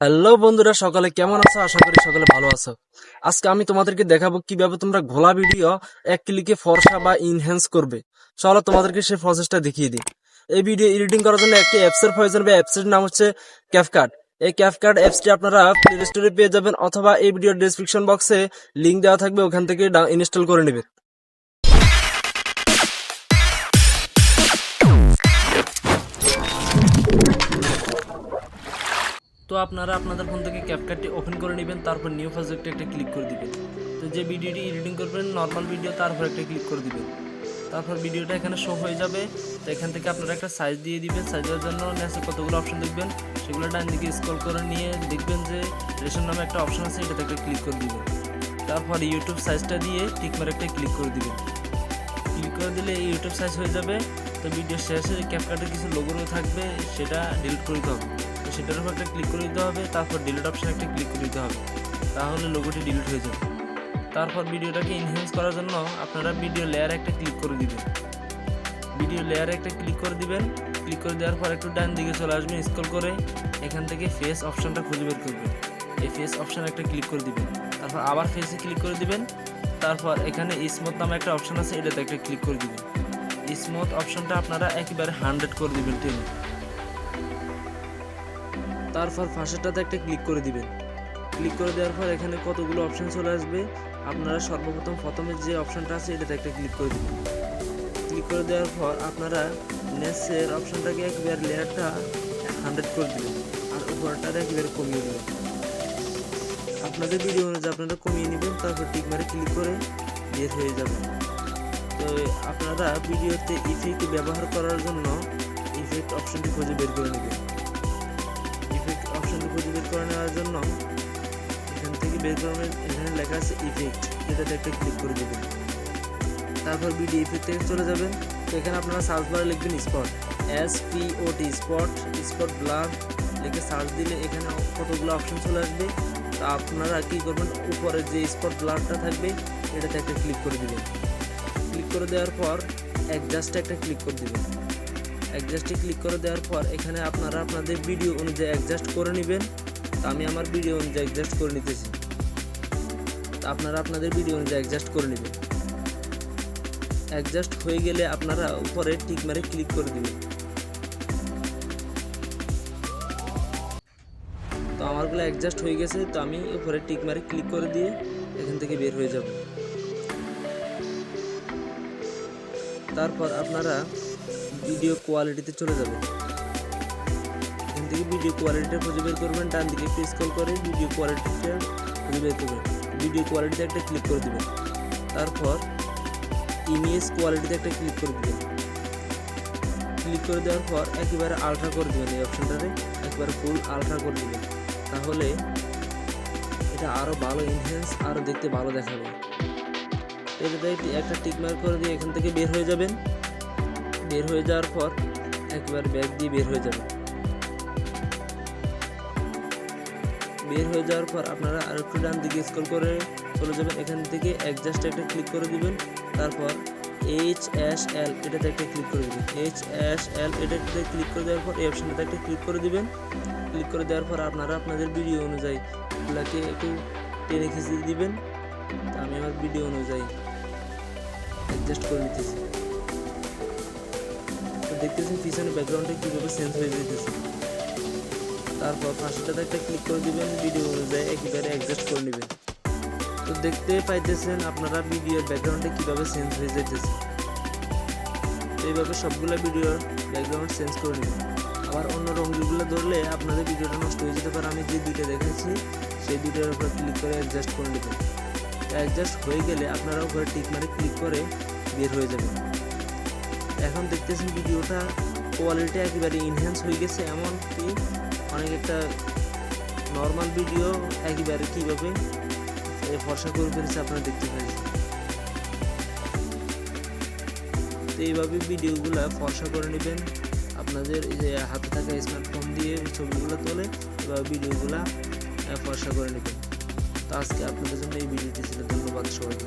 Hello বন্ধুরা, সকালে কেমন আছো? আশা করি সকালে ভালো আছো। আজকে আমি তোমাদেরকে দেখাবো কীভাবে তোমরা ঘোলা ভিডিও এক ক্লিকে ফর্সা বা ইনহ্যান্স করবে। চলো তোমাদেরকে সেই প্রসেসটা দেখিয়ে দিই। এই ভিডিও এডিটিং করার জন্য একটি অ্যাপস এর প্রয়োজন। হবে অ্যাপস এর নাম হচ্ছে ক্যাফকার্ট এই ক্যাফকার্ট অ্যাপসটি আপনারা প্লে স্টোরে পেয়ে যাবেন অথবা এই ভিডিওর ডেসক্রিপশন বক্সে লিংক দেওয়া থাকবে, ওখান থেকে ইনস্টল করে নেবে তো আপনারা আপনাদের ফোন থেকে ক্যাপকাটটি ওপেন করে নেবেন, তারপর নিউ প্রজেক্টে একটা ক্লিক করে দিবেন। তো যে ভিডিওটি এডিটিং করবেন নর্মাল ভিডিও তারপর একটা ক্লিক করে দিবেন। তারপর ভিডিওটা এখানে শো হয়ে যাবে। তো এখান থেকে আপনারা একটা সাইজ দিয়ে দিবেন। সাইজ দেওয়ার জন্য নেসে কতগুলো অপশন দেখবেন, সেগুলো ডান দিকে স্ক্রল করে নিয়ে দেখবেন যে রেশন নামে একটা অপশন আছে, এটাতে একটা ক্লিক করে দিবেন। তারপর ইউটিউব সাইজটা দিয়ে টিক মারে একটা ক্লিক করে দিবেন। ক্লিক করে দিলে ইউটিউব সাইজ হয়ে যাবে। তো ভিডিও শেষে ক্যাপকাটের কিছু লোগো থাকবে, সেটা ডিলিট করে দিতে হবে। তো সেটার উপর একটা ক্লিক করে দিতে হবে, তারপর ডিলিট অপশন একটা ক্লিক করে দিতে হবে। তাহলে লোগোটি ডিলিট হয়ে যাবে। তারপর ভিডিওটাকে ইনহ্যান্স করার জন্য আপনারা ভিডিও লেয়ার একটা ক্লিক করে দিবেন। ভিডিও লেয়ারে একটা ক্লিক করে দিবেন। ক্লিক করে দেওয়ার পর একটু ডান দিকে চলে আসবেন স্ক্রল করে। এখান থেকে ফেস অপশনটা খুঁজে বের করবেন। এই ফেস অপশন একটা ক্লিক করে দিবেন। তারপর আবার ফেসে ক্লিক করে দিবেন। তারপর এখানে স্মুথ নামে একটা অপশন আছে, এটাতে একটা ক্লিক করে দিবেন। স্মুথ অপশনটা আপনারা একেবারে হান্ড্রেড করে দিবেন টেনে তারপর ফার্স্টটাতে একটা ক্লিক করে দিবেন। ক্লিক করে দেওয়ার পর এখানে কতগুলো অপশন চলে আসবে? আপনারা সর্বপ্রথম প্রথমে যে অপশনটা আছে, এটাতে একটা ক্লিক করে দিবেন। ক্লিক করে দেওয়ার পর আপনারা নেসের অপশনটাকে একবার লেয়ারটা হান্ড্রেড করে দিবেন আর উপরটার একেবারে কমিয়ে দেবেন। আপনাদের ভিডিও অনুযায়ী আপনারা কমিয়ে নেবেন, তারপর টিক মারে ক্লিক করে বের হয়ে যাবে তো আপনারা ভিডিওতে ইফেক্ট ব্যবহার করার জন্য ইফেক্ট অপশনটি খুঁজে বের করে নেবেন। ইফেক্ট অপশনটি খুঁজে বের করে নেওয়ার জন্য এখান থেকে বের করে এখানে লেখা আছে ইফেক্ট এটাতে একটা ক্লিক করে দেবেন। তারপর ভিডিও ইফেক্ট থেকে চলে যাবেন। তো এখানে আপনারা সার্চ বারে লিখবেন spot S P O T spot spot blur লিখে সার্চ দিলে এখানে কতগুলো অপশন চলে আসবে। তো আপনারা কি করবেন? উপরে যে স্পট ব্লারটা থাকবে, এটাতে একটা ক্লিক করে দিবেন। করে দেওয়ার পর অ্যাডজাস্টে একটা ক্লিক করে দিবেন। অ্যাডজাস্টে ক্লিক করে দেওয়ার পর এখানে আপনারা আপনাদের ভিডিও অনুযায়ী অ্যাডজাস্ট করে নেবেন। তো আমি আমার ভিডিও অনুযায়ী অ্যাডজাস্ট করে নিতেছি। তো আপনারা আপনাদের ভিডিও অনুযায়ী অ্যাডজাস্ট করে নেবেন। অ্যাডজাস্ট হয়ে গেলে আপনারা উপরে টিক মারে ক্লিক করে দিবেন। তো আমারগুলো অ্যাডজাস্ট হয়ে গেছে। তো আমি উপরে টিক মারে ক্লিক করে দিয়ে এখান থেকে বের হয়ে যাব। তারপর আপনারা ভিডিও কোয়ালিটিতে চলে যাবেন। এখান থেকে ভিডিও কোয়ালিটিটা খুঁজে বের করবেন, ডান দিকে একটু স্ক্রল করে ভিডিও কোয়ালিটিটা খুঁজে বের করবেন। ভিডিও কোয়ালিটিতে একটা ক্লিক করে দেবেন। তারপর ইমেজ কোয়ালিটিতে একটা ক্লিক করে দেবেন। ক্লিক করে দেওয়ার পর একেবারে আলট্রা করে দেবেন এই অপশনটাতে একবারে ফুল আলট্রা করে দেবেন। তাহলে এটা আরও ভালো ইনহ্যান্স আরও দেখতে ভালো দেখাবে। এটাতে একটি- একটা টিক মার্ক করে দিয়ে এখান থেকে বের হয়ে যাবেন। বের হয়ে যাওয়ার পর একবার ব্যাগ দিয়ে বের হয়ে যাবেন। বের হয়ে যাওয়ার পর আপনারা আর একটু ডান দিকে স্ক্রল করে চলে যাবেন। এখান থেকে অ্যাডজাস্ট একটা ক্লিক করে দিবেন। তারপর এইচ এস এল এটাতে একটা ক্লিক করে দিবেন। এইচ এস এল এটাতে ক্লিক করে দেওয়ার পর এই অপশনটাতে একটা ক্লিক করে দিবেন। ক্লিক করে দেওয়ার পর আপনারা আপনাদের ভিডিও অনুযায়ী এগুলাকে একটু টেনে খিঁচে দিবেন। আমি আমার ভিডিও অনুযায়ী। অ্যাডজাস্ট করে নিতেছি। তো দেখতেছেন পিছনে ব্যাকগ্রাউন্ডে কীভাবে চেঞ্জ হয়ে যেতেছে তারপর ফার্স্টটাতে একটা ক্লিক করে দিবেন ভিডিও অনুযায়ী একেবারে অ্যাডজাস্ট করে নেবেন। তো দেখতে পাইতেছেন আপনারা ভিডিওর ব্যাকগ্রাউন্ডে কীভাবে চেঞ্জ হয়ে যেতেছে এইভাবে সবগুলো ভিডিওর ব্যাকগ্রাউন্ড চেঞ্জ করে নেবেন। আবার অন্য রঙগুলো ধরলে আপনাদের ভিডিওটা নষ্ট হয়ে যেতে পারে। আমি যে দুইটা দেখাচ্ছি সেই দুইটার উপর ক্লিক করে অ্যাডজাস্ট করে নেবেন। অ্যাডজাস্ট হয়ে গেলে আপনারা উপরে টিক মারে ক্লিক করে বের হয়ে যাবেন। এখন দেখতেছেন ভিডিওটা কোয়ালিটি একেবারে ইনহ্যান্স হয়ে গেছে এমন কি অনেক একটা নর্মাল ভিডিও একেবারে কীভাবে ফর্সা করে ফেলেছে আপনারা দেখতে পাচ্ছেন। তো এইভাবে ভিডিওগুলো ফর্সা করে নেবেন, আপনাদের হাতে থাকা স্মার্টফোন দিয়ে ছবিগুলো তোলে এবার ভিডিওগুলো ফর্সা করে নেবেন। তো আজকে আপনাদের জন্য এই ভিডিওটি ছিল। ধন্যবাদ সবাইকে।